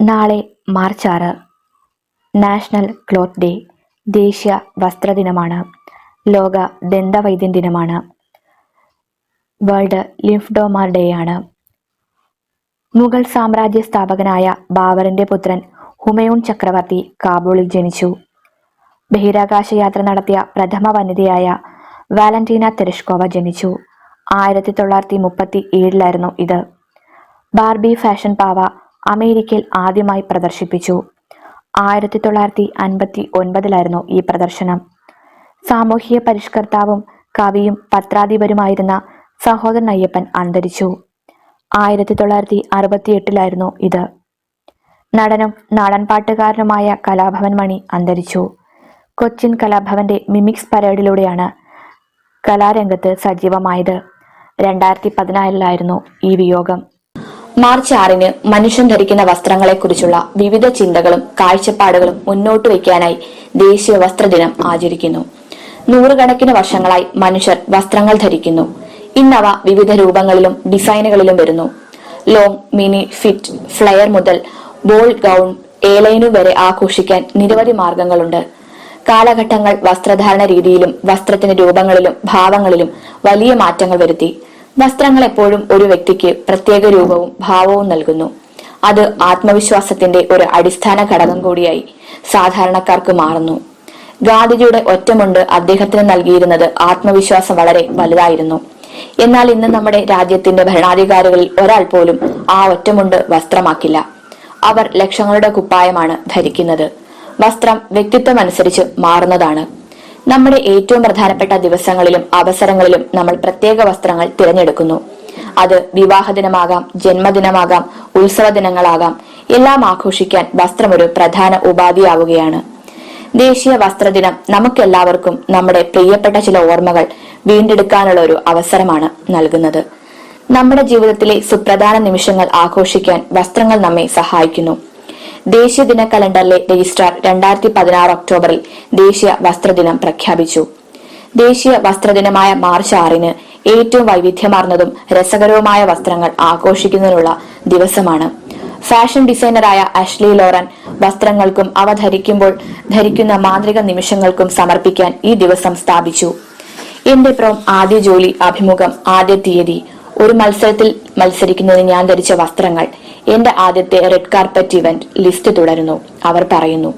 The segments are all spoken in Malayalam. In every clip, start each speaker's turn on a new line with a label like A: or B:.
A: നാളെ മാർച്ച് ആറ്. നാഷണൽ ക്ലോത്ത് ഡേ ദേശീയ വസ്ത്രദിനമാണ് ലോക ദന്തവൈദ്യൻ ദിനമാണ്. വേൾഡ് ലിംഫ്ഡോമാർ ഡേ ആണ്. മുഗൾ സാമ്രാജ്യ സ്ഥാപകനായ ബാബറിന്റെ പുത്രൻ ഹുമയൂൺ ചക്രവർത്തി കാബൂളിൽ ജനിച്ചു. ബഹിരാകാശ യാത്ര നടത്തിയ പ്രഥമ വനിതയായ വാലന്റീന തെരഷ്കോവ ജനിച്ചു. ആയിരത്തി തൊള്ളായിരത്തി മുപ്പത്തി ഏഴിലായിരുന്നു ഇത്. ബാർബി ഫാഷൻ പാവ അമേരിക്കയിൽ ആദ്യമായി പ്രദർശിപ്പിച്ചു. ആയിരത്തി തൊള്ളായിരത്തി അൻപത്തി ഒൻപതിലായിരുന്നു ഈ പ്രദർശനം. സാമൂഹിക പരിഷ്കർത്താവും കവിയും പത്രാധിപരുമായിരുന്ന സഹോദരൻ അയ്യപ്പൻ അന്തരിച്ചു. ആയിരത്തി തൊള്ളായിരത്തി അറുപത്തി എട്ടിലായിരുന്നു ഇത്. നടനും നാടൻപാട്ടുകാരനുമായ കലാഭവൻ മണി അന്തരിച്ചു. കൊച്ചിൻ കലാഭവന്റെ മിമിക്സ് പരേഡിലൂടെയാണ് കലാരംഗത്ത് സജീവമായത്. രണ്ടായിരത്തി പതിനാലിലായിരുന്നു ഈ വിയോഗം.
B: മാർച്ച് ആറിന് മനുഷ്യൻ ധരിക്കുന്ന വസ്ത്രങ്ങളെക്കുറിച്ചുള്ള വിവിധ ചിന്തകളും കാഴ്ചപ്പാടുകളും മുന്നോട്ട് വയ്ക്കാനായി ദേശീയ വസ്ത്രദിനം ആചരിക്കുന്നു. നൂറുകണക്കിന് വർഷങ്ങളായി മനുഷ്യർ വസ്ത്രങ്ങൾ ധരിക്കുന്നു. ഇന്നവ വിവിധ രൂപങ്ങളിലും ഡിസൈനുകളിലും വരുന്നു. ലോങ് മിനി ഫിറ്റ് ഫ്ലെയർ മുതൽ ബോൾ ഗൗൺ ഏലൈനു വരെ ആഘോഷിക്കാൻ നിരവധി മാർഗങ്ങളുണ്ട്. കാലഘട്ടങ്ങൾ വസ്ത്രധാരണ രീതിയിലും വസ്ത്രത്തിന്റെ രൂപങ്ങളിലും ഭാവങ്ങളിലും വലിയ മാറ്റങ്ങൾ വരുത്തി. വസ്ത്രങ്ങൾ എപ്പോഴും ഒരു വ്യക്തിക്ക് പ്രത്യേക രൂപവും ഭാവവും നൽകുന്നു. അത് ആത്മവിശ്വാസത്തിന്റെ ഒരു അടിസ്ഥാന ഘടകം കൂടിയായി സാധാരണക്കാർക്ക് മാറുന്നു. ഗാന്ധിജിയുടെ ഒറ്റമുണ്ട് അദ്ദേഹത്തിന് നൽകിയിരുന്നത് ആത്മവിശ്വാസം വളരെ വലുതായിരുന്നു. എന്നാൽ ഇന്ന് നമ്മുടെ രാജ്യത്തിന്റെ ഭരണാധികാരികളിൽ ഒരാൾ പോലും ആ ഒറ്റമുണ്ട് വസ്ത്രമാക്കില്ല. അവർ ലക്ഷങ്ങളുടെ കുപ്പായമാണ് ധരിക്കുന്നത്. വസ്ത്രം വ്യക്തിത്വം അനുസരിച്ച് മാറുന്നതാണ്. നമ്മുടെ ഏറ്റവും പ്രധാനപ്പെട്ട ദിവസങ്ങളിലും അവസരങ്ങളിലും നമ്മൾ പ്രത്യേക വസ്ത്രങ്ങൾ തിരഞ്ഞെടുക്കുന്നു. അത് വിവാഹ ദിനമാകാം ജന്മദിനമാകാം ഉത്സവ ദിനങ്ങളാകാം എല്ലാം ആഘോഷിക്കാൻ വസ്ത്രം ഒരു പ്രധാന ഉപാധിയാവുകയാണ്. ദേശീയ വസ്ത്രദിനം നമുക്കെല്ലാവർക്കും നമ്മുടെ പ്രിയപ്പെട്ട ചില ഓർമ്മകൾ വീണ്ടെടുക്കാനുള്ള ഒരു അവസരമാണ് നൽകുന്നത്. നമ്മുടെ ജീവിതത്തിലെ സുപ്രധാന നിമിഷങ്ങൾ ആഘോഷിക്കാൻ വസ്ത്രങ്ങൾ നമ്മെ സഹായിക്കുന്നു. ദേശീയ ദിന കലണ്ടറിലെ രജിസ്ട്രാർ രണ്ടായിരത്തി പതിനാറ് ഒക്ടോബറിൽ ദേശീയ വസ്ത്രദിനം പ്രഖ്യാപിച്ചു. ദേശീയ വസ്ത്രദിനമായ മാർച്ച് ആറിന് ഏറ്റവും വൈവിധ്യമാർന്നതും രസകരവുമായ വസ്ത്രങ്ങൾ ആഘോഷിക്കുന്നതിനുള്ള ദിവസമാണ്. ഫാഷൻ ഡിസൈനറായ അഷ്ലി ലോറൻ വസ്ത്രങ്ങൾക്കും അവ ധരിക്കുമ്പോൾ ധരിക്കുന്ന മാന്ത്രിക നിമിഷങ്ങൾക്കും സമർപ്പിക്കാൻ ഈ ദിവസം സ്ഥാപിച്ചു. എന്റെ പ്രോം ആദ്യ ജോലി അഭിമുഖം ആദ്യ തീയതി ഒരു മത്സരത്തിൽ മത്സരിക്കുന്നതിന് ഞാൻ ധരിച്ച വസ്ത്രങ്ങൾ എന്റെ ആദ്യത്തെ റെഡ് കാർപ്പറ്റ് ഇവന്റ് ലിസ്റ്റ് തുടരുന്നു. അവർ പറയുന്നു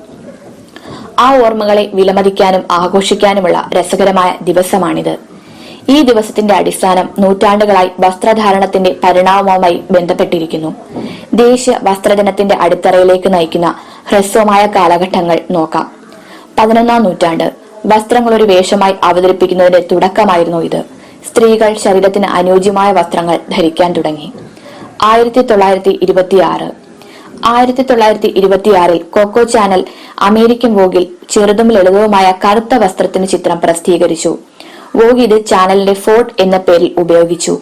B: ആ ഓർമ്മകളെ വിലമതിക്കാനും ആഘോഷിക്കാനുമുള്ള രസകരമായ ദിവസമാണിത്. ഈ ദിവസത്തിന്റെ അടിസ്ഥാനം നൂറ്റാണ്ടുകളായി വസ്ത്രധാരണത്തിന്റെ പരിണാമവുമായി ബന്ധപ്പെട്ടിരിക്കുന്നു. ദേശീയ വസ്ത്രദിനത്തിന്റെ അടിത്തറയിലേക്ക് നയിക്കുന്ന ഹ്രസ്വമായ കാലഘട്ടങ്ങൾ നോക്കാം. പതിനൊന്നാം നൂറ്റാണ്ട് വസ്ത്രങ്ങൾ ഒരു വേഷമായി അവതരിപ്പിക്കുന്നതിന്റെ തുടക്കമായിരുന്നു ഇത്. സ്ത്രീകൾ ശരീരത്തിന് അനുയോജ്യമായ വസ്ത്രങ്ങൾ ധരിക്കാൻ തുടങ്ങി. ആയിരത്തി തൊള്ളായിരത്തി ഇരുപത്തിയാറ് ആയിരത്തി തൊള്ളായിരത്തി ഇരുപത്തിയാറിൽ കോക്കോ ചാനൽ അമേരിക്കൻ വോഗിൽ ചെറുതും ലളിതവുമായ കറുത്ത വസ്ത്രത്തിന് ചിത്രം പ്രസിദ്ധീകരിച്ചു. വോഗ് ഇത് ചാനലിന്റെ ഫോർട്ട് എന്ന പേരിൽ ഉപയോഗിച്ചു.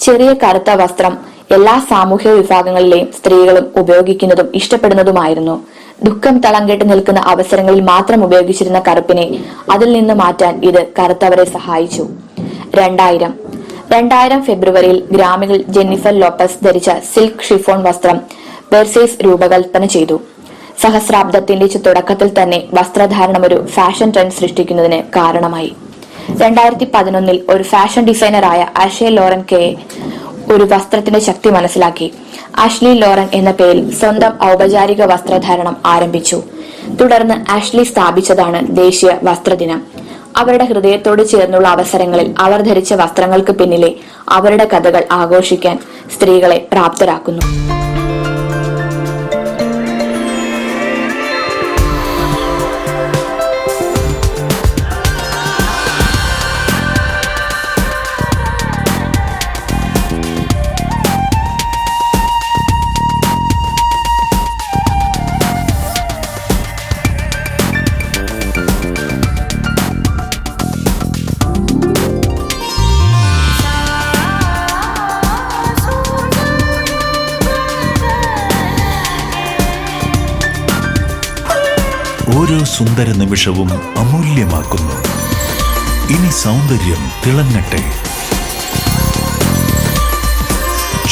B: ചെറിയ കറുത്ത വസ്ത്രം എല്ലാ സാമൂഹ്യ വിഭാഗങ്ങളിലെയും സ്ത്രീകളും ഉപയോഗിക്കുന്നതും ഇഷ്ടപ്പെടുന്നതുമായിരുന്നു. ദുഃഖം തളം കെട്ടി നിൽക്കുന്ന അവസരങ്ങളിൽ മാത്രം ഉപയോഗിച്ചിരുന്ന കറുപ്പിനെ അതിൽ നിന്ന് മാറ്റാൻ ഇത് കറുത്തവരെ സഹായിച്ചു. രണ്ടായിരം രണ്ടായിരം ഫെബ്രുവരിയിൽ ഗ്രാമികൾ ജെന്നിഫർ ലോപ്പസ് ധരിച്ച സിൽക്ക് ഷിഫോൺ വസ്ത്രം ബെർസേസ് രൂപകൽപ്പന ചെയ്തു. സഹസ്രാബ്ദത്തിന്റെ തുടക്കത്തിൽ തന്നെ വസ്ത്രധാരണം ഒരു ഫാഷൻ ട്രെൻഡ് സൃഷ്ടിക്കുന്നതിന് കാരണമായി. രണ്ടായിരത്തി പതിനൊന്നിൽ ഒരു ഫാഷൻ ഡിസൈനറായ അഷേ ലോറൻ കെ ഒരു വസ്ത്രത്തിന്റെ ശക്തി മനസ്സിലാക്കി. ആഷ്ലി ലോറൻ എന്ന പേരിൽ സ്വന്തം ഔപചാരിക വസ്ത്രധാരണം ആരംഭിച്ചു. തുടർന്ന് ആഷ്ലി സ്ഥാപിച്ചതാണ് ദേശീയ വസ്ത്രദിനം. അവരുടെ ഹൃദയത്തോട് ചേർന്നുള്ള അവസരങ്ങളിൽ അവർ ധരിച്ച വസ്ത്രങ്ങൾക്ക് പിന്നിലെ അവരുടെ കഥകൾ ആഘോഷിക്കാൻ സ്ത്രീകളെ പ്രാപ്തരാക്കുന്നു.
C: സുന്ദര നിമിഷവും അമൂല്യമാക്കുന്നു. ഇനി സൗന്ദര്യം തിളങ്ങട്ടെ.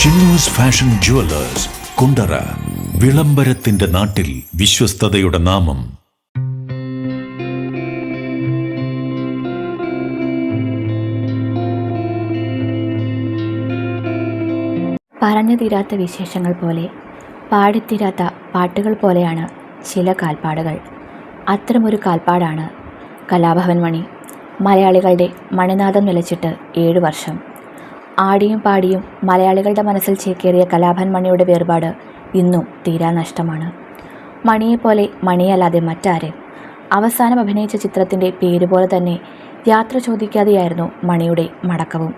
C: ചിന്നൂസ് ഫാഷൻ ജുവലേഴ്സ് കുണ്ടറ വിളംബരത്തിന്റെ നാട്ടിൽ വിശ്വസ്തതയുടെ നാമം.
B: പറഞ്ഞു തീരാത്ത വിശേഷങ്ങൾ പോലെ പാടിത്തീരാത്ത പാട്ടുകൾ പോലെയാണ് ചില കാൽപ്പാടുകൾ. അത്തരമൊരു കാൽപ്പാടാണ് കലാഭവൻ മണി. മലയാളികളുടെ മണിനാഥം നിലച്ചിട്ട് ഏഴു വർഷം. ആടിയും പാടിയും മലയാളികളുടെ മനസ്സിൽ ചേക്കേറിയ കലാഭവൻ മണിയുടെ വേർപാട് ഇന്നും തീരാ നഷ്ടമാണ്. മണിയെപ്പോലെ മണിയല്ലാതെ മറ്റാരെ? അവസാനം അഭിനയിച്ച ചിത്രത്തിന്റെ പേരുപോലെ തന്നെ യാത്ര ചോദിക്കാതെയായിരുന്നു മണിയുടെ മടക്കവും.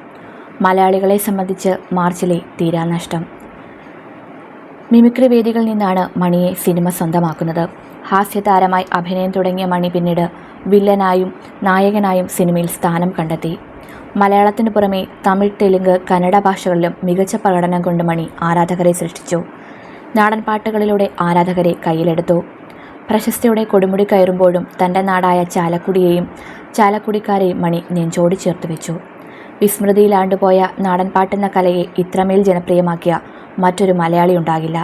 B: മലയാളികളെ സംബന്ധിച്ച് മാർച്ചിലെ തീരാനഷ്ടം മിമിക്രി വേദികളിൽ നിന്നാണ് മണിയെ സിനിമ സ്വന്തമാക്കുന്നത്. ഹാസ്യതാരമായി അഭിനയം തുടങ്ങിയ മണി പിന്നീട് വില്ലനായും നായകനായും സിനിമയിൽ സ്ഥാനം കണ്ടെത്തി. മലയാളത്തിനു പുറമെ തമിഴ് തെലുങ്ക് കന്നഡ ഭാഷകളിലും മികച്ച പ്രകടനം കൊണ്ട് മണി ആരാധകരെ സൃഷ്ടിച്ചു. നാടൻ പാട്ടുകളിലൂടെ ആരാധകരെ കയ്യിലെടുത്തു. പ്രശസ്തിയുടെ കൊടുമുടി കയറുമ്പോഴും തന്റെ നാടായ ചാലക്കുടിയെയും ചാലക്കുടിക്കാരെയും മണി നെഞ്ചോടി ചേർത്ത് വെച്ചു. വിസ്മൃതിയിലാണ്ടുപോയ നാടൻപാട്ടെന്ന കലയെ ഇത്രമേൽ ജനപ്രിയമാക്കിയ മറ്റൊരു മലയാളി ഉണ്ടാകില്ല.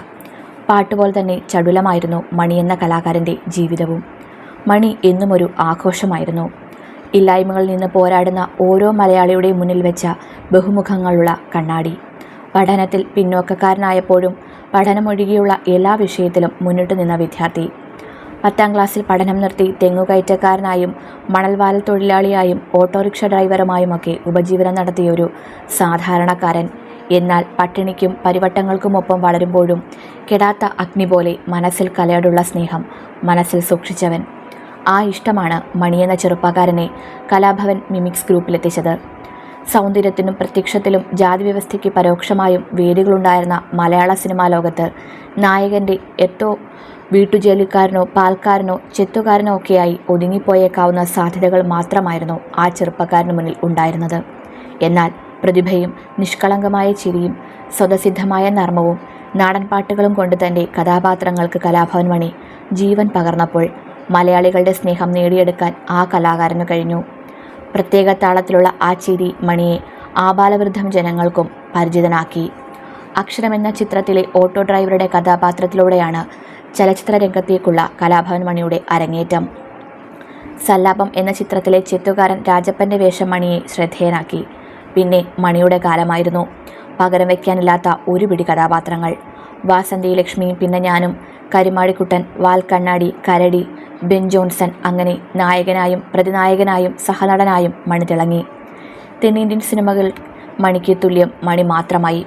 B: പാട്ടുപോലെ തന്നെ ചടുലമായിരുന്നു മണി എന്ന കലാകാരന്റെ ജീവിതവും. മണി എന്നും ഒരു ആഘോഷമായിരുന്നു. ഇല്ലായ്മകളിൽ നിന്ന് പോരാടുന്ന ഓരോ മലയാളിയുടെയും മുന്നിൽ വെച്ച ബഹുമുഖങ്ങളുള്ള കണ്ണാടി. പഠനത്തിൽ പിന്നോക്കക്കാരനായപ്പോഴും പഠനമൊഴികെയുള്ള എല്ലാ വിഷയത്തിലും മുന്നിട്ട് നിന്ന വിദ്യാർത്ഥി. പത്താം ക്ലാസ്സിൽ പഠനം നിർത്തി തെങ്ങുകയറ്റക്കാരനായും മണൽവാല തൊഴിലാളിയായും ഓട്ടോറിക്ഷ ഡ്രൈവറുമായുമൊക്കെ ഉപജീവനം നടത്തിയ ഒരു സാധാരണക്കാരൻ എന്നാൽ പട്ടിണിക്കും പരിവട്ടങ്ങൾക്കുമൊപ്പം വളരുമ്പോഴും കെടാത്ത അഗ്നി പോലെ മനസ്സിൽ കലയോടുള്ള സ്നേഹം മനസ്സിൽ സൂക്ഷിച്ചവൻ. ആ ഇഷ്ടമാണ് മണിയെന്ന ചെറുപ്പക്കാരനെ കലാഭവൻ മിമിക്സ് ഗ്രൂപ്പിലെത്തിച്ചത്. സൗന്ദര്യത്തിനും പ്രത്യക്ഷത്തിലും ജാതി വ്യവസ്ഥയ്ക്ക് പരോക്ഷമായും വേരുകളുണ്ടായിരുന്ന മലയാള സിനിമാ ലോകത്ത് നായകന്റെ എത്തോ വീട്ടുജോലിക്കാരനോ പാൽക്കാരനോ ചെത്തുകാരനോ ഒക്കെയായി ഒതുങ്ങിപ്പോയേക്കാവുന്ന സാധ്യതകൾ മാത്രമായിരുന്നു ആ ചെറുപ്പക്കാരന് മുന്നിൽ ഉണ്ടായിരുന്നത്. എന്നാൽ പ്രതിഭയും നിഷ്കളങ്കമായ ചിരിയും സ്വതസിദ്ധമായ നർമ്മവും നാടൻപാട്ടുകളും കൊണ്ട് തന്റെ കഥാപാത്രങ്ങൾക്ക് കലാഭവൻ മണി ജീവൻ പകർന്നപ്പോൾ മലയാളികളുടെ സ്നേഹം നേടിയെടുക്കാൻ ആ കലാകാരന് കഴിഞ്ഞു. പ്രത്യേക താളത്തിലുള്ള ആ ചിരി മണിയെ ആബാലവൃദ്ധം ജനങ്ങൾക്കും പരിചിതനാക്കി. അക്ഷരമെന്ന ചിത്രത്തിലെ ഓട്ടോ ഡ്രൈവറുടെ കഥാപാത്രത്തിലൂടെയാണ് ചലച്ചിത്ര രംഗത്തേക്കുള്ള കലാഭവൻ മണിയുടെ അരങ്ങേറ്റം. സല്ലാപം എന്ന ചിത്രത്തിലെ ചെത്തുകാരൻ രാജപ്പന്റെ വേഷം മണിയെ ശ്രദ്ധേയനാക്കി. പിന്നെ മണിയുടെ കാലമായിരുന്നു. പകരം വയ്ക്കാനില്ലാത്ത ഒരു പിടി കഥാപാത്രങ്ങൾ. വാസന്തി ലക്ഷ്മിയും പിന്നെ ഞാനും കരിമാടിക്കുട്ടൻ വാൽക്കണ്ണാടി കരടി ബെൻ ജോൺസൺ അങ്ങനെ നായകനായും പ്രതിനായകനായും സഹനടനായും മണി തിളങ്ങി. തെന്നിന്ത്യൻ സിനിമകൾ മണിക്ക് തുല്യം മണി മാത്രമായി.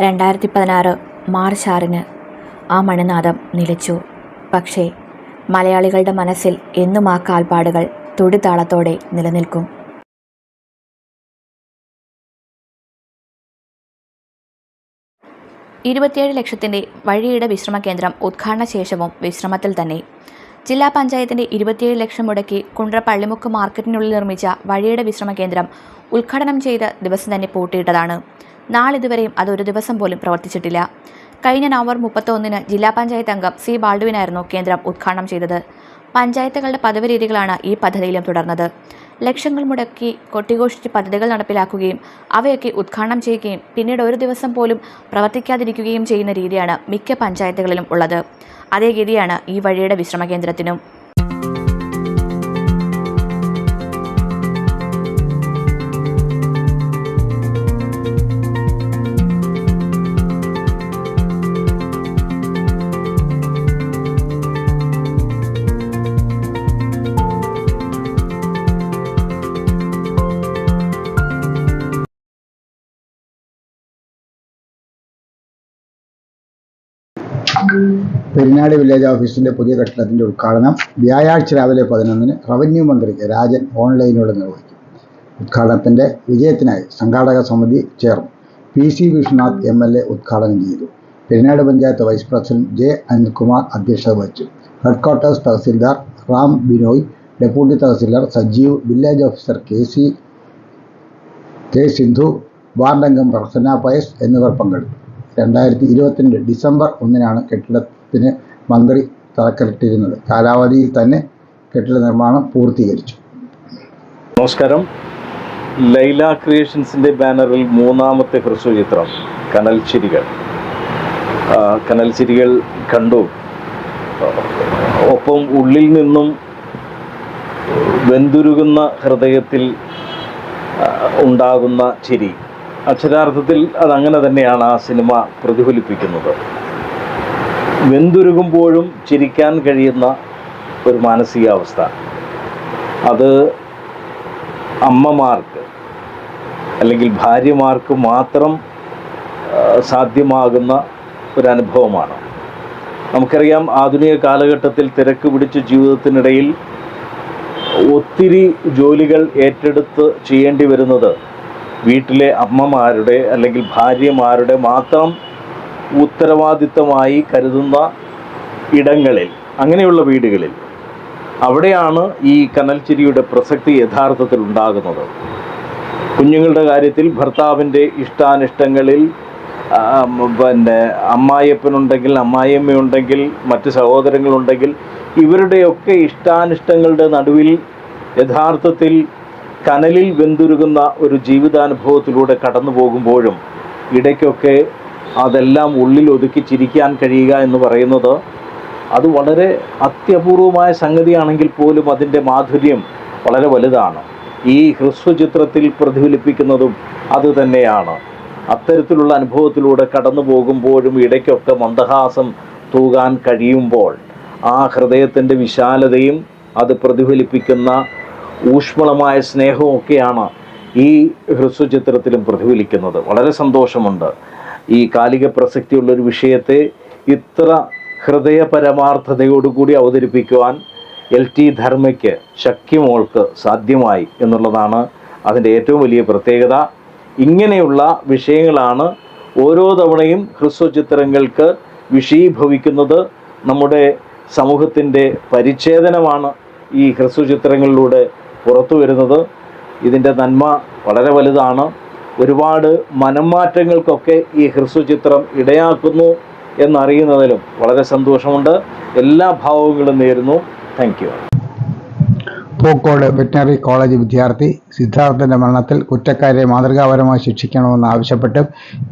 B: രണ്ടായിരത്തി പതിനാറ് മാർച്ച് ആറിന് ആ മണിനാഥം നിലച്ചു. പക്ഷേ മലയാളികളുടെ മനസ്സിൽ എന്നും ആ കാൽപ്പാടുകൾ തുടിതാളത്തോടെ നിലനിൽക്കും. ഇരുപത്തിയേഴ് ലക്ഷത്തിന്റെ വഴിയുടെ വിശ്രമ കേന്ദ്രം ഉദ്ഘാടന ശേഷവും വിശ്രമത്തിൽ തന്നെ. ജില്ലാ പഞ്ചായത്തിന്റെ ഇരുപത്തിയേഴ് ലക്ഷം മുടക്കി കുണ്ട്ര പള്ളിമുക്ക് മാർക്കറ്റിനുള്ളിൽ നിർമ്മിച്ച വഴിയുടെ വിശ്രമ കേന്ദ്രം ഉദ്ഘാടനം ചെയ്ത ദിവസം തന്നെ പൂട്ടിയിട്ടതാണ്. നാളിതുവരെയും അത് ഒരു ദിവസം പോലും പ്രവർത്തിച്ചിട്ടില്ല. കഴിഞ്ഞ നവംബർ മുപ്പത്തൊന്നിന് ജില്ലാ പഞ്ചായത്ത് അംഗം സി ബാൾഡുവിനായിരുന്നു കേന്ദ്രം ഉദ്ഘാടനം ചെയ്തത്. പഞ്ചായത്തുകളുടെ പദവി രീതികളാണ് ഈ പദ്ധതിയിലും തുടർന്നത്. ലക്ഷങ്ങൾ മുടക്കി കൊട്ടിഘോഷിച്ച് പദ്ധതികൾ നടപ്പിലാക്കുകയും അവയൊക്കെ ഉദ്ഘാടനം ചെയ്യുകയും പിന്നീട് ഒരു ദിവസം പോലും പ്രവർത്തിക്കാതിരിക്കുകയും ചെയ്യുന്ന രീതിയാണ് മിക്ക പഞ്ചായത്തുകളിലും ഉള്ളത്. അതേ ഗതിയാണ് ഈ വഴിയുടെ വിശ്രമ കേന്ദ്രത്തിനും
D: പെരിനാട് വില്ലേജ് ഓഫീസിന്റെ പുതിയ കെട്ടിടത്തിന്റെ ഉദ്ഘാടനം വ്യാഴാഴ്ച രാവിലെ പതിനൊന്നിന് റവന്യൂ മന്ത്രി രാജൻ ഓൺലൈനിലൂടെ നിർവഹിക്കും. ഉദ്ഘാടനത്തിന്റെ വിജയത്തിനായി സംഘാടക സമിതി ചേർന്നു. P C Viswanath M L A ഉദ്ഘാടനം ചെയ്തു. Perinad panchayat vice president J Anilkumar അധ്യക്ഷത വഹിച്ചു. Headquarters tahsildar Ram Binoy deputy tahsildar Sajeev village officer K C K Sindhu വാർഡംഗം Prasanna Pius എന്നിവർ പങ്കെടുത്തു. രണ്ടായിരത്തി ഇരുപത്തിരണ്ട് ഡിസംബർ ഒന്നിനാണ് കെട്ടിടത്തിന് മന്ത്രി തറക്കല്ലിട്ടിരുന്നത്. കാലാവധിയിൽ തന്നെ കെട്ടിട നിർമ്മാണം പൂർത്തീകരിച്ചു.
E: നമസ്കാരം. ലൈല ക്രിയേഷൻസിന്റെ ബാനറിൽ മൂന്നാമത്തെ ഹ്രസ്വചിത്രം കനൽ ചിരികൾ. കനൽച്ചിരികൾ കനൽ കണ്ടു. ഒപ്പം ഉള്ളിൽ നിന്നും വെന്തുരുകുന്ന ഹൃദയത്തിൽ ഉണ്ടാകുന്ന ചിരി. അക്ഷരാർത്ഥത്തിൽ അതങ്ങനെ തന്നെയാണ് ആ സിനിമ പ്രതിഫലിപ്പിക്കുന്നത്. വെന്തുരുകുമ്പോഴും ചിരിക്കാൻ കഴിയുന്ന ഒരു മാനസികാവസ്ഥ. അത് അമ്മമാർക്ക് അല്ലെങ്കിൽ ഭാര്യമാർക്ക് മാത്രം സാധ്യമാകുന്ന ഒരനുഭവമാണ് നമുക്കറിയാം ആധുനിക കാലഘട്ടത്തിൽ തിരക്ക് പിടിച്ച ജീവിതത്തിനിടയിൽ ഒത്തിരി ജോലികൾ ഏറ്റെടുത്ത് ചെയ്യേണ്ടി വരുന്നത് വീട്ടിലെ അമ്മമാരുടെ അല്ലെങ്കിൽ ഭാര്യമാരുടെ മാത്രം ഉത്തരവാദിത്തമായി കരുതുന്ന ഇടങ്ങളിൽ അങ്ങനെയുള്ള വീടുകളിൽ അവിടെയാണ് ഈ കനൽച്ചിരിയുടെ പ്രസക്തി യഥാർത്ഥത്തിൽ ഉണ്ടാകുന്നത്. കുഞ്ഞുങ്ങളുടെ കാര്യത്തിൽ ഭർത്താവിന്റെ ഇഷ്ടാനിഷ്ടങ്ങളിൽ പിന്നെ അമ്മായിയപ്പനുണ്ടെങ്കിൽ അമ്മായിയമ്മയുണ്ടെങ്കിൽ മറ്റ് സഹോദരങ്ങളുണ്ടെങ്കിൽ ഇവരുടെയൊക്കെ ഇഷ്ടാനിഷ്ടങ്ങളുടെ നടുവിൽ യഥാർത്ഥത്തിൽ കനലിൽ വെന്തുരുകുന്ന ഒരു ജീവിതാനുഭവത്തിലൂടെ കടന്നു പോകുമ്പോഴും ഇടയ്ക്കൊക്കെ അതെല്ലാം ഉള്ളിൽ ഒതുക്കി ചിരിക്കാൻ കഴിയുക എന്ന് പറയുന്നത് അത് വളരെ അത്യപൂർവമായ സംഗതിയാണെങ്കിൽ പോലും അതിന്റെ മാധുര്യം വളരെ വലുതാണ്. ഈ ഹ്രസ്വചിത്രത്തിൽ പ്രതിഫലിപ്പിക്കുന്നതും അത് തന്നെയാണ്. അത്തരത്തിലുള്ള അനുഭവത്തിലൂടെ കടന്നു പോകുമ്പോഴും ഇടയ്ക്കൊക്കെ മന്ദഹാസം തൂകാൻ കഴിയുമ്പോൾ ആ ഹൃദയത്തിന്റെ വിശാലതയും അത് പ്രതിഫലിപ്പിക്കുന്ന ഊഷ്മളമായ സ്നേഹമൊക്കെയാണ് ഈ ഹ്രസ്വചിത്രത്തിലും പ്രതിഫലിക്കുന്നത്. വളരെ സന്തോഷമുണ്ട്. ഈ കാലിക പ്രസക്തിയുള്ള ഒരു വിഷയത്തെ ഇത്ര ഹൃദയപരമാർത്ഥതയോടുകൂടി അവതരിപ്പിക്കുവാൻ എൽ ടി ധർമ്മയ്ക്ക് ശക്യമോൾക്ക് സാധ്യമായി എന്നുള്ളതാണ് അതിന്റെ ഏറ്റവും വലിയ പ്രത്യേകത. ഇങ്ങനെയുള്ള വിഷയങ്ങളാണ് ഓരോ തവണയും ഹ്രസ്വചിത്രങ്ങൾക്ക് വിഷയീഭവിക്കുന്നത്. നമ്മുടെ സമൂഹത്തിന്റെ പരിച്ഛേദനമാണ് ഈ ഹ്രസ്വചിത്രങ്ങളിലൂടെ പുറത്തു വരുന്നത് ഇതിന്റെ നന്മ വളരെ വലുതാണ്. ഒരുപാട് മനംമാറ്റങ്ങൾക്കൊക്കെ ഈ ഹ്രസ്വചിത്രം ഇടയാക്കുന്നു എന്നറിയുന്നതിലും വളരെ സന്തോഷമുണ്ട്. എല്ലാ ഭാവങ്ങളും നേരുന്നു. Thank you
D: Pookode veterinary college വിദ്യാർത്ഥി സിദ്ധാർത്ഥന്റെ മരണത്തിൽ കുറ്റക്കാരെ മാതൃകാപരമായി ശിക്ഷിക്കണമെന്ന് ആവശ്യപ്പെട്ട്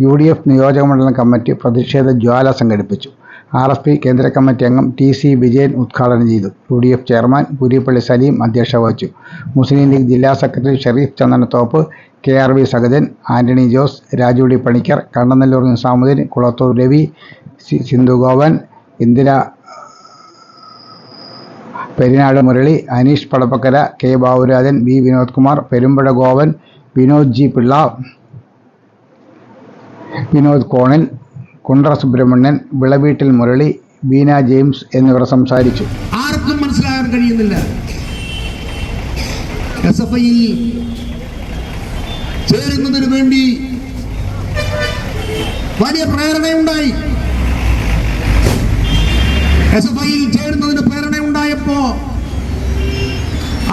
D: യു ഡി എഫ് നിയോജകമണ്ഡലം കമ്മിറ്റി പ്രതിഷേധ ജ്വാല സംഘടിപ്പിച്ചു. ആർ എസ് പി കേന്ദ്ര കമ്മിറ്റി അംഗം ടി സി വിജയൻ ഉദ്ഘാടനം ചെയ്തു. U D F chairman Puriyappally Saleem അധ്യക്ഷത വഹിച്ചു. മുസ്ലിം ലീഗ് ജില്ലാ secretary Shereef Chandanathoppu K R V Sahajan Antony Jose Raju D Panicker Kannanallur Nizamuddin Kulathur Ravi Sindhu Govan Indira Perinad Murali Aneesh Padappakkara K Baburajan V Vinod Kumar Perumpuzha Govan Vinod G Pillai Vinod കോണിൽ കുണ്ട്ര സുബ്രഹ്മണ്യൻ വിളവീട്ടിൽ മുരളി ബീന ജെയിംസ് എന്നിവർ സംസാരിച്ചു.
F: ആർക്കും മനസ്സിലാകാൻ കഴിയുന്നില്ല. എസ് എഫ് ഐയിൽ ചേരുന്നതിന് വേണ്ടി വലിയ പ്രേരണയുണ്ടായി. എസ് എഫ് ഐയിൽ ചേരുന്നതിന് പ്രേരണയുണ്ടായപ്പോ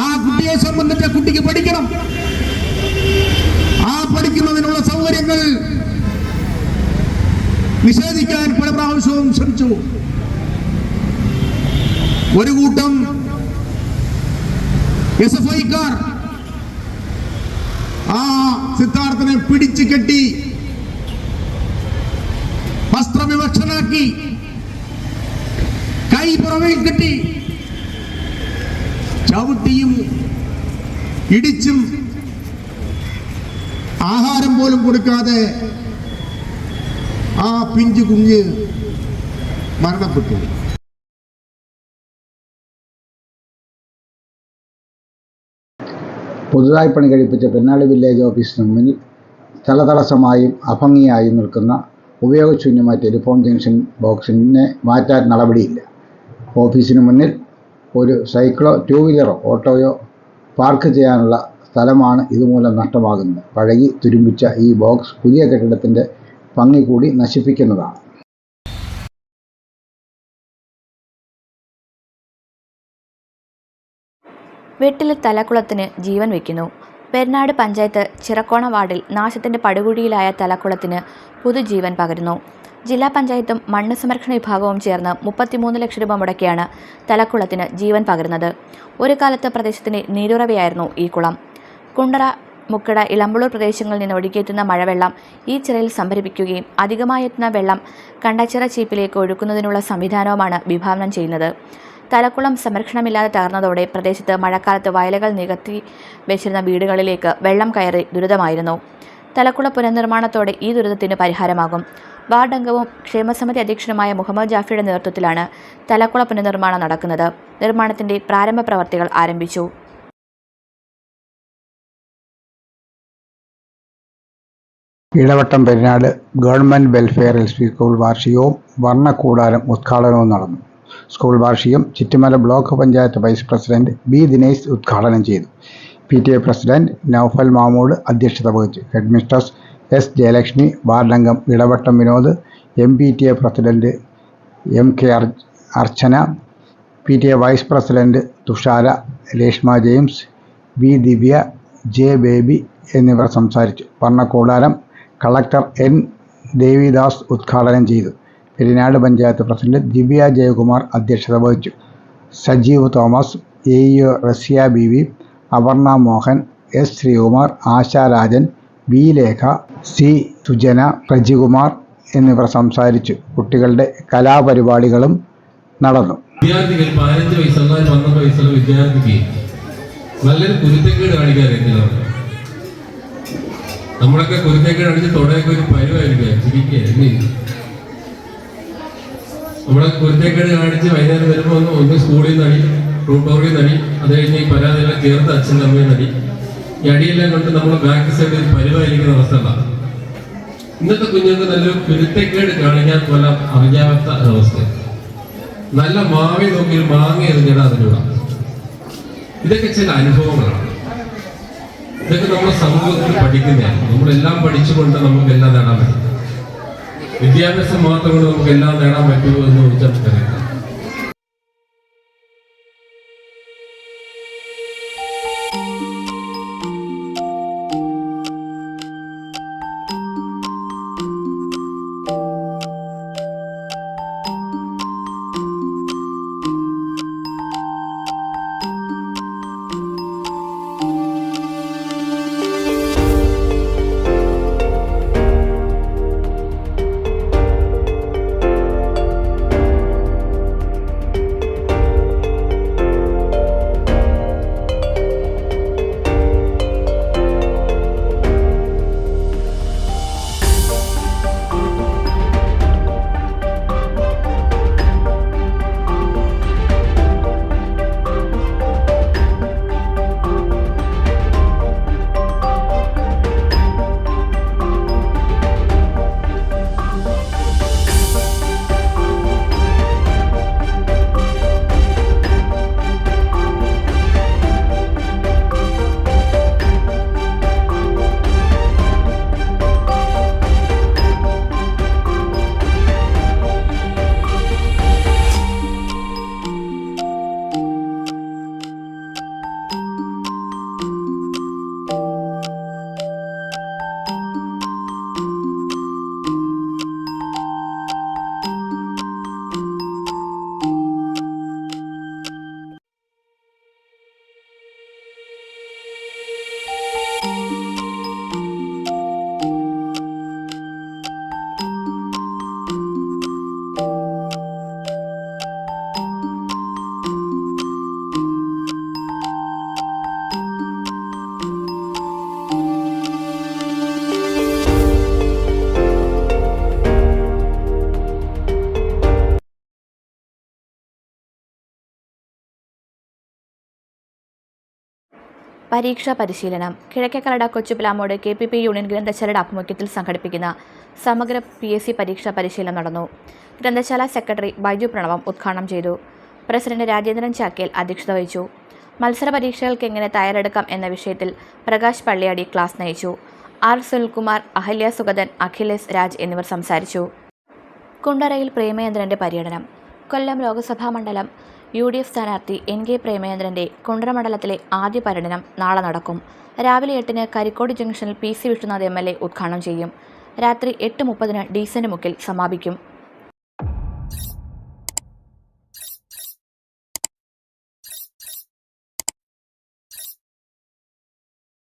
F: ആ കുട്ടിയെ സംബന്ധിച്ച കുട്ടിക്ക് പഠിക്കണം. ആ പഠിക്കുന്നതിനുള്ള സൗകര്യങ്ങൾ നിഷേധിക്കാൻ പല പ്രാവശ്യവും ശ്രമിച്ചു. ഒരു കൂട്ടം എസ് എഫ് ഐക്കാർ ആ സിദ്ധാർത്ഥനെ പിടിച്ചു കെട്ടി വസ്ത്രവിവക്ഷനാക്കി കൈ പുറകിൽ കെട്ടി ചവിട്ടിയും ഇടിച്ചും ആഹാരം പോലും കൊടുക്കാതെ ആ പിഞ്ചു കുഞ്ഞ് മരണപ്പെട്ടു.
D: പുതുതായി പണി കഴിപ്പിച്ച പെന്നാളി വില്ലേജ് ഓഫീസിന് മുന്നിൽ സ്ഥലതടസ്സമായും അഭംഗിയായും നിൽക്കുന്ന ഉപയോഗശൂന്യമായ ടെലിഫോൺ ജംഗ്ഷൻ ബോക്സിനെ മാറ്റാൻ നടപടിയില്ല. ഓഫീസിന് മുന്നിൽ ഒരു സൈക്കിളോ ടൂ വീലറോ ഓട്ടോയോ പാർക്ക് ചെയ്യാനുള്ള സ്ഥലമാണ് ഇതുമൂലം നഷ്ടമാകുന്നത്. പഴകി തുരുമ്പിച്ച ഈ ബോക്സ് പുതിയ കെട്ടിടത്തിന്റെ ഭംഗി കൂടി നശിപ്പിക്കുന്നതാണ്.
B: വെട്ടിലെ തലക്കുളത്തിന് ജീവൻ വയ്ക്കുന്നു. പെരുന്നാട് പഞ്ചായത്ത് ചിറക്കോണ വാർഡിൽ നാശത്തിന്റെ പടുകുഴിയിലായ തലക്കുളത്തിന് പുതുജീവൻ പകരുന്നു. ജില്ലാ പഞ്ചായത്തും മണ്ണ് സംരക്ഷണ വിഭാഗവും ചേർന്ന് മുപ്പത്തിമൂന്ന് ലക്ഷം രൂപ മുടക്കിയാണ് തലക്കുളത്തിന് ജീവൻ പകരുന്നത്. ഒരു കാലത്ത് പ്രദേശത്തിന്റെ നീരുറവയായിരുന്നു ഈ കുളം. കുണ്ടറ മുക്കട ഇളമ്പളൂർ പ്രദേശങ്ങളിൽ നിന്ന് ഒഴുകിയെത്തുന്ന മഴവെള്ളം ഈ ചിറയിൽ സംഭരിപ്പിക്കുകയും അധികമായെത്തുന്ന വെള്ളം കണ്ടച്ചിറ ചീപ്പിലേക്ക് ഒഴുക്കുന്നതിനുള്ള സംവിധാനവുമാണ് വിഭാവനം ചെയ്യുന്നത്. തലക്കുളം സംരക്ഷണമില്ലാതെ തകർന്നതോടെ പ്രദേശത്ത് മഴക്കാലത്ത് വയലുകൾ നികത്തി വെച്ചിരുന്ന വീടുകളിലേക്ക് വെള്ളം കയറി ദുരിതമായിരുന്നു. തലക്കുള പുനർനിർമ്മാണത്തോടെ ഈ ദുരിതത്തിന് പരിഹാരമാകും. വാർഡ് അംഗവും ക്ഷേമസമിതി അധ്യക്ഷനുമായ മുഹമ്മദ് ജാഫിയുടെ നേതൃത്വത്തിലാണ് തലക്കുള പുനർനിർമ്മാണം നടക്കുന്നത്. നിർമ്മാണത്തിന്റെ പ്രാരംഭ പ്രവർത്തികൾ ആരംഭിച്ചു.
D: Edavattom Perinad government welfare L P school വാർഷികവും വർണക്കൂടാരം ഉദ്ഘാടനവും നടന്നു. സ്കൂൾ വാർഷികം Chittumala block panchayat vice president B Dinesh ഉദ്ഘാടനം ചെയ്തു. P T A president Noufal Mamood അധ്യക്ഷത വഹിച്ചു. Head mistress S Jayalakshmi വാർഡംഗം Edavattom Vinod M P T A president M K അർ Archana P T A vice president Thushara Reshma James V Divya J Baby എന്നിവർ സംസാരിച്ചു. വർണക്കൂടാരം കളക്ടർ എൻ. ദേവിദാസ് ഉദ്ഘാടനം ചെയ്തു. പെരിനാട് പഞ്ചായത്ത് പ്രസിഡന്റ് ദിവ്യ ജയകുമാർ അധ്യക്ഷത വഹിച്ചു. Sajeev Thomas A. E. Raziya B. V. Aparna Mohan S. Sreekumar Asha Rajan B Lekha C. Sujana Prajikumar എന്നിവർ സംസാരിച്ചു. കുട്ടികളുടെ കലാപരിപാടികളും നടന്നു.
G: വിദ്യാർത്ഥികൾ പതിനഞ്ച് വയസ്സുള്ള പന്ത്രണ്ട് വയസ്സുള്ള വിദ്യാർത്ഥിക്ക് നല്ലൊരു കുരുത്തക്കേട് അവർക്ക്. നമ്മളൊക്കെ കുരുത്തേക്ക് അടിച്ച് തുടയൊക്കെ ഒരു പരുവായിരിക്കും ചിരിക്കുക നമ്മളെ കുരുത്തേക്ക് കാണിച്ച് വൈകുന്നേരം വരുമ്പോൾ ഒന്ന് ഒന്ന് സ്കൂളിൽ നിന്ന് അടി ട്യൂട്ടോറിയിൽ നിന്ന് അടി അത് കഴിഞ്ഞ് ഈ പരാതിയെല്ലാം ചേർത്ത് അച്ഛന്റെ അമ്മയിൽ അടി. ഈ അടിയെല്ലാം കൊണ്ട് നമ്മൾ ബാക്ക് സൈഡിൽ പരുവായിരിക്കുന്ന അവസ്ഥ ഇന്നത്തെ കുഞ്ഞുങ്ങൾക്ക് നല്ലൊരു കുരുത്തക്കേട് കാണിക്കാൻ പോലെ അറിയാത്ത അവസ്ഥ നല്ല മാവി നോക്കി മാങ്ങ എറിഞ്ഞിടാ അതിനുള്ള ഇതൊക്കെ ചില അനുഭവങ്ങളാണ്. ഇതൊക്കെ നമ്മൾ സമൂഹത്തിൽ പഠിക്കുന്നതാണ്. നമ്മളെല്ലാം പഠിച്ചുകൊണ്ട് നമുക്ക് എല്ലാം നേടാൻ പറ്റും. വിദ്യാഭ്യാസം മാത്രം കൊണ്ട് നമുക്ക് എല്ലാം നേടാൻ പറ്റുമോ എന്ന് ചോദിച്ചാൽ
B: പരീക്ഷാ പരിശീലനം. Kizhakkekkarada Kochupilamoodu K P P union ഗ്രന്ഥശാലയുടെ ആഭിമുഖ്യത്തിൽ സംഘടിപ്പിക്കുന്ന സമഗ്ര പി എസ് സി പരീക്ഷാ പരിശീലനം നടന്നു. ഗ്രന്ഥശാല സെക്രട്ടറി ബൈജു പ്രണവം ഉദ്ഘാടനം ചെയ്തു. പ്രസിഡന്റ് രാജേന്ദ്രൻ ചാക്കേൽ അധ്യക്ഷത വഹിച്ചു. മത്സര പരീക്ഷകൾക്ക് എങ്ങനെ തയ്യാറെടുക്കാം എന്ന വിഷയത്തിൽ പ്രകാശ് പള്ളിയാടി ക്ലാസ് നയിച്ചു. ആർ സുനിൽകുമാർ അഹല്യ സുഗതൻ അഖിലേഷ് രാജ് എന്നിവർ സംസാരിച്ചു. കുണ്ടറയിൽ പ്രേമചന്ദ്രന്റെ പര്യടനം. കൊല്ലം ലോക്സഭാ മണ്ഡലം യു ഡി എഫ് സ്ഥാനാർത്ഥി എൻ കെ പ്രേമേന്ദ്രന്റെ കുണ്ടറ മണ്ഡലത്തിലെ ആദ്യ പര്യടനം നാളെ നടക്കും. രാവിലെ എട്ടിന് കരിക്കോട് ജംഗ്ഷനിൽ P C Vishnunath M L A ഉദ്ഘാടനം ചെയ്യും. രാത്രി എട്ട് മുപ്പതിന് ഡീസന്റ് മുക്കിൽ സമാപിക്കും.